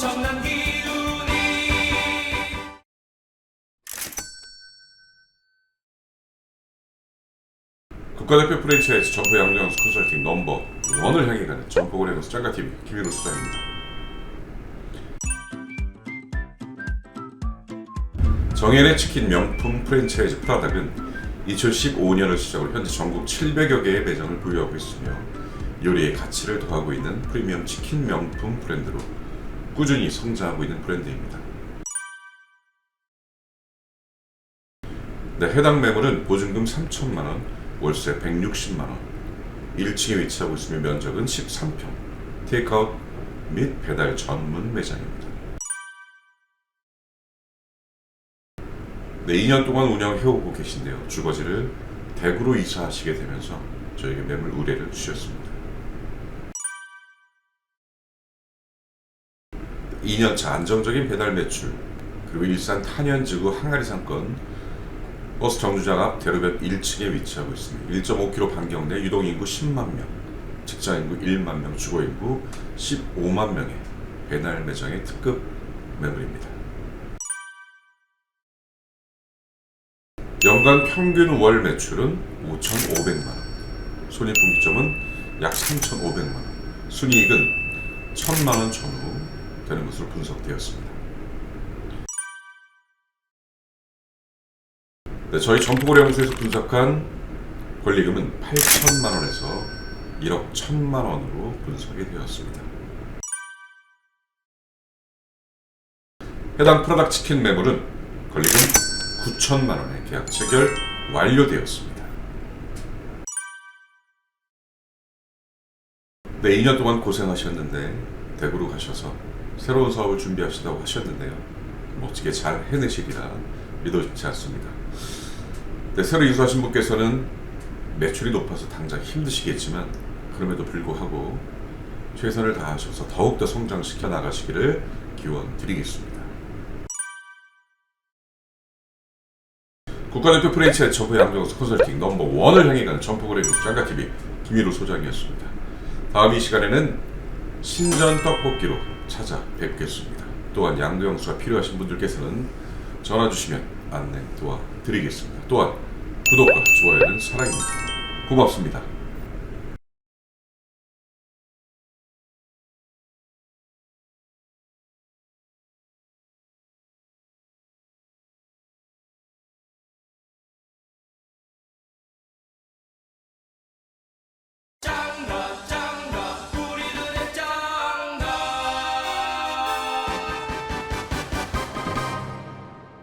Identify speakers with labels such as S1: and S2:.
S1: 엄청난 기운이 국가대표 프랜차이즈 점포 양정 컨설팅 넘버 원을 향해 가는 점포 고래는 수장가 TV 김일호 수장입니다. 정현의 치킨 명품 프랜차이즈 프라닭은 2015년을 시작으로 현재 전국 700여 개의 매장을 보유하고 있으며 요리의 가치를 더하고 있는 프리미엄 치킨 명품 브랜드로 꾸준히 성장하고 있는 브랜드입니다. 네, 해당 매물은 보증금 3천만 원, 월세 160만 원, 1층에 위치하고 있으며 면적은 13평, 테이크아웃 및 배달 전문 매장입니다. 네, 2년 동안 운영해오고 계신데요. 주거지를 대구로 이사하시게 되면서 저에게 매물 의뢰를 주셨습니다. 2년차 안정적인 배달 매출, 그리고 일산 탄현지구 항아리 상권 버스 정류장 앞 대로변 1층에 위치하고 있습니다. 1.5km 반경 내 유동인구 10만 명, 직장인구 1만 명, 주거인구 15만 명의 배달 매장의 특급 매물입니다. 연간 평균 월 매출은 5,500만 원, 손익분기점은 약 3,500만 원, 순이익은 1,000만 원 전후 되는 것으로 분석되었습니다. 네, 저희 점프고래연구소에서 분석한 권리금은 8천만 원에서 1억 1천만 원으로 분석이 되었습니다. 해당 프로덕트 치킨 매물은 권리금 9천만 원에 계약 체결 완료되었습니다. 네, 2년 동안 고생하셨는데 대구로 가셔서 새로운 사업을 준비하시다고 하셨는데요. 멋지게 잘 해내시리라 믿어지지 않습니다. 네, 새로 이수하신 분께서는 매출이 높아서 당장 힘드시겠지만 그럼에도 불구하고 최선을 다하셔서 더욱더 성장시켜 나가시기를 기원 드리겠습니다. 국가대표 프랜차이즈 점프 양정수 컨설팅 넘버 원을 향해 가는 점프거래 짱가TV 김일호 소장이었습니다. 다음 이 시간에는 신전 떡볶이로 찾아뵙겠습니다. 또한 양도영수가 필요하신 분들께서는 전화 주시면 안내 도와드리겠습니다. 또한 구독과 좋아요는 사랑입니다. 고맙습니다.